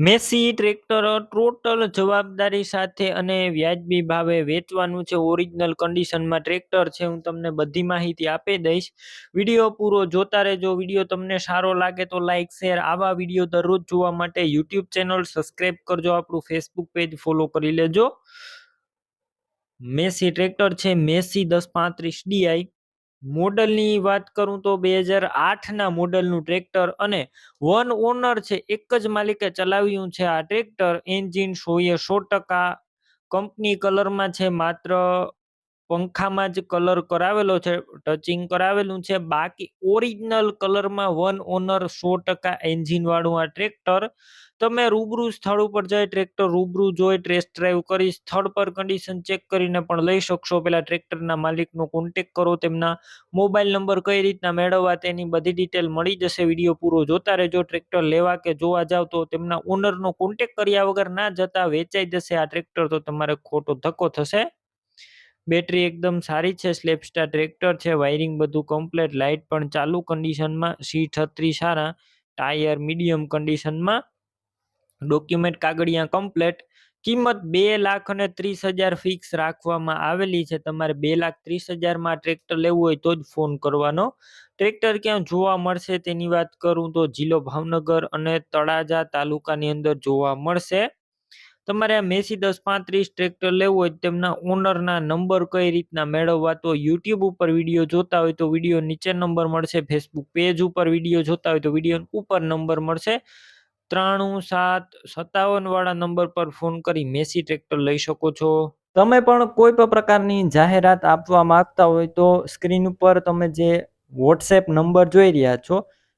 Massey tractor total જવાબદારી સાથે અને વ્યાજબી ભાવે વેચવાનું છે. ઓરિજિનલ કન્ડિશનમાં ટ્રેક્ટર છે. હું તમને બધી માહિતી આપી દઈશ. વીડિયો પૂરો જોતા રહેજો. વીડિયો તમને સારો લાગે તો લાઇક શેર આવા વીડિયો દરરોજ જોવા માટે યુટ્યુબ ચેનલ સબસ્ક્રાઈબ કરજો. આપણું ફેસબુક પેજ ફોલો કરી લેજો. મેસી ટ્રેક્ટર છે. મેસી દસ પાંત્રીસ ડીઆઈ મોડલની વાત કરું તો બે હજાર આઠના મોડલનું ટ્રેક્ટર અને વન ઓનર છે, એક જ માલિકે ચલાવ્યું છે આ ટ્રેક્ટર. એન્જિન સોએ સો ટકા, કંપની કલરમાં છે માત્ર પંખામાં જ કલર કરાવેલો છે, ટચિંગ કરાવેલું છે. બાકી ઓરિજિનલ કલરમાં વન ઓનર સો ટકા એન્જિનવાળું આ ટ્રેક્ટર. તમે રૂબરૂ સ્થળ ઉપર જઈ ટ્રેક્ટર રૂબરૂ જોઈ ટેસ્ટ ડ્રાઈવ કરી સ્થળ પર કન્ડિશન ચેક કરીને પણ લઈ શકશો. પેલા ટ્રેક્ટરના માલિકનો કોન્ટેક કરો, તેમના મોબાઈલ નંબર કઈ રીતના મેળવવા તેની બધી ડિટેલ મળી જશે. વીડિયો પૂરો જોતા રહેજો. ટ્રેક્ટર લેવા કે જોવા જાવ તો તેમના ઓનરનો કોન્ટેક કર્યા વગર ના જતા વેચાઈ જશે આ ટ્રેક્ટર, તો તમારે ખોટો ધક્કો થશે. બેટરી એકદમ સારી છે સ્લેપસ્ટાર ટ્રેક્ટર છે વાયરિંગ બધું કમ્પ્લેટ લાઇટ પણ ચાલુ કન્ડિશનમાં સી છત્રી સારા ટાયર મીડિયમ કન્ડિશનમાં ડોક્યુમેન્ટ કાગળિયા કમ્પ્લેટ કિંમત બે લાખ અને ત્રીસ હજાર ફિક્સ રાખવામાં આવેલી છે. તમારે બે લાખ ત્રીસ હજારમાં ટ્રેક્ટર લેવું હોય તો જ ફોન કરવાનો. ટ્રેક્ટર ક્યાં જોવા મળશે તેની વાત કરું તો જિલ્લો ભાવનગર અને તળાજા તાલુકાની અંદર જોવા મળશે. તમારે આ મેસી દસ પાંત્રીસ ટ્રેક્ટર લેવું હોય તેમના ઓનરના નંબર કઈ રીતના મેળવવા? તો યુટ્યુબ ઉપર વીડિયો જોતા હોય તો વીડિયો નીચે નંબર મળશે ફેસબુક પેજ ઉપર વીડિયો જોતા હોય તો વીડિયો ઉપર નંબર મળશે. ત્રાણું સાત સત્તાવન વાળા નંબર પર ફોન કરી મેસી ટ્રેક્ટર લઈ શકો છો. તમે પણ કોઈ પણ પ્રકારની જાહેરાત આપવા માંગતા હોય તો સ્ક્રીન ઉપર તમે જે વોટ્સએપ નંબર જોઈ રહ્યા છો